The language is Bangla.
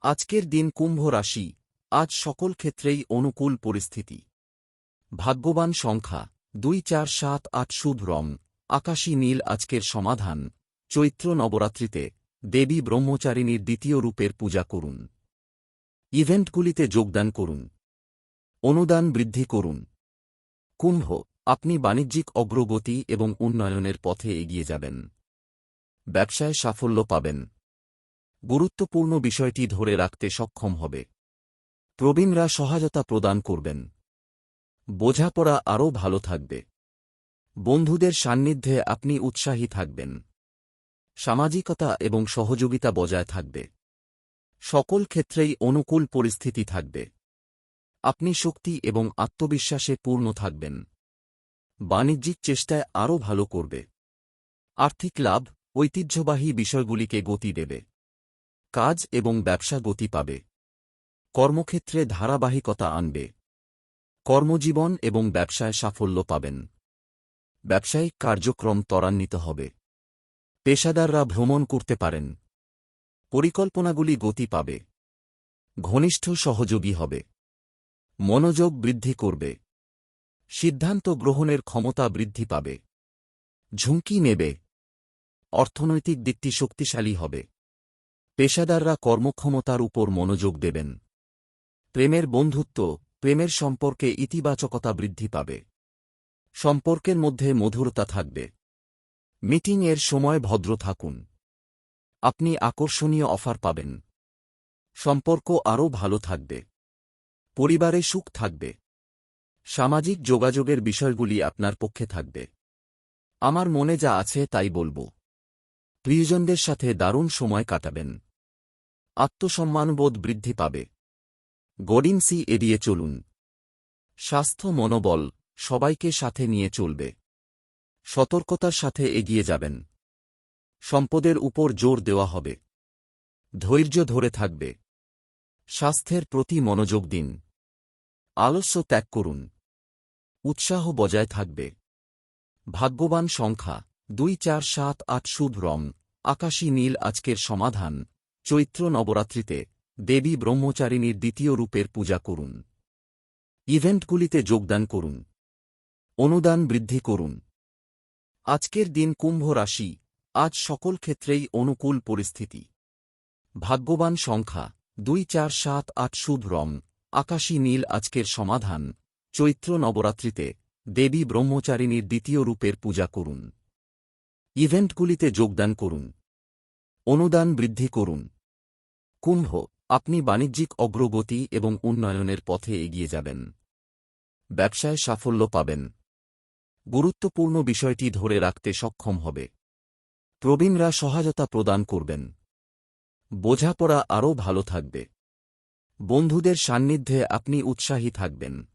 আজকের দিন কুম্ভ রাশি, আজ সকল ক্ষেত্রেই অনুকূল পরিস্থিতি। ভাগ্যবান সংখ্যা, দুই চার সাত আট শুভ রং, আকাশী নীল আজকের সমাধান, চৈত্র নবরাত্রিতে দেবী ব্রহ্মচারিণীর দ্বিতীয় রূপের পূজা করুন। ইভেন্টগুলিতে যোগদান করুন। অনুদান বৃদ্ধি করুন। কুম্ভ, আপনি বাণিজ্যিক অগ্রগতি এবং উন্নয়নের পথে এগিয়ে যাবেন। ব্যবসায় সাফল্য পাবেন। গুরুত্বপূর্ণ বিষয়টি ধরে রাখতে সক্ষম হবে। প্রবীণরা সহায়তা প্রদান করবেন। বোঝাপড়া আরও ভালো থাকবে। বন্ধুদের সান্নিধ্যে আপনি উৎসাহী থাকবেন। সামাজিকতা এবং সহযোগিতা বজায় থাকবে। সকল ক্ষেত্রেই অনুকূল পরিস্থিতি থাকবে। আপনি শক্তি এবং আত্মবিশ্বাসে পূর্ণ থাকবেন। বাণিজ্যিক চেষ্টায় আরও ভালো করবে। আর্থিক লাভ, ঐতিহ্যবাহী বিষয়গুলিকে গতি দেবে। কাজ এবং ব্যবসা গতি পাবে। কর্মক্ষেত্রে ধারাবাহিকতা আনবে। কর্মজীবন এবং ব্যবসায় সাফল্য পাবেন। ব্যবসায়িক কার্যক্রম ত্বরান্বিত হবে। পেশাদাররা ভ্রমণ করতে পারেন। পরিকল্পনাগুলি গতি পাবে। ঘনিষ্ঠ সহযোগী হবে। মনোযোগ বৃদ্ধি করবে। সিদ্ধান্ত গ্রহণের ক্ষমতা বৃদ্ধি পাবে। ঝুঁকি নেবে। অর্থনৈতিক দিকটি শক্তিশালী হবে। পেশাদাররা কর্মক্ষমতার উপর মনোযোগ দেবেন। প্রেমের বন্ধুত্ব, প্রেমের সম্পর্কে ইতিবাচকতা বৃদ্ধি পাবে। সম্পর্কের মধ্যে মধুরতা থাকবে। মিটিংয়ের সময় ভদ্র থাকুন। আপনি আকর্ষণীয় অফার পাবেন। সম্পর্ক আরও ভালো থাকবে। পরিবারে সুখ থাকবে। সামাজিক যোগাযোগের বিষয়গুলি আপনার পক্ষে থাকবে। আমার মনে যা আছে তাই বলব। প্রিয়জনদের সাথে দারুণ সময় কাটাবেন। আত্মসম্মানবোধ বৃদ্ধি পাবে। গডিনসি এড়িয়ে চলুন। স্বাস্থ্য মনোবল সবাইকে সাথে নিয়ে চলবে। সতর্কতার সাথে এগিয়ে যাবেন। সম্পদের উপর জোর দেওয়া হবে। ধৈর্য ধরে থাকবে। স্বাস্থ্যের প্রতি মনোযোগ দিন। আলস্য ত্যাগ করুন। উৎসাহ বজায় থাকবে। ভাগ্যবান সংখ্যা দুই চার সাত আট শুভ রং। আকাশী নীল আজকের সমাধান। চৈত্র নবরাত্রিতে দেবী ব্রহ্মচারিণীর দ্বিতীয় রূপের পূজা করুন। ইভেন্টগুলিতে যোগদান করুন। অনুদান বৃদ্ধি করুন। আজকের দিন কুম্ভ রাশি, আজ সকল ক্ষেত্রেই অনুকূল পরিস্থিতি। ভাগ্যবান সংখ্যা, দুই চার সাত আট শুভ রং, আকাশী নীল আজকের সমাধান। চৈত্র নবরাত্রিতে দেবী ব্রহ্মচারিণীর দ্বিতীয় রূপের পূজা করুন। ইভেন্টগুলিতে যোগদান করুন। অনুদান বৃদ্ধি করুন। কুম্ভ, আপনি বাণিজ্যিক অগ্রগতি এবং উন্নয়নের পথে এগিয়ে যাবেন। ব্যবসায় সাফল্য পাবেন। গুরুত্বপূর্ণ বিষয়টি ধরে রাখতে সক্ষম হবে। প্রবীণরা সহায়তা প্রদান করবেন। বোঝাপড়া আরও ভালো থাকবে। বন্ধুদের সান্নিধ্যে আপনি উৎসাহী থাকবেন।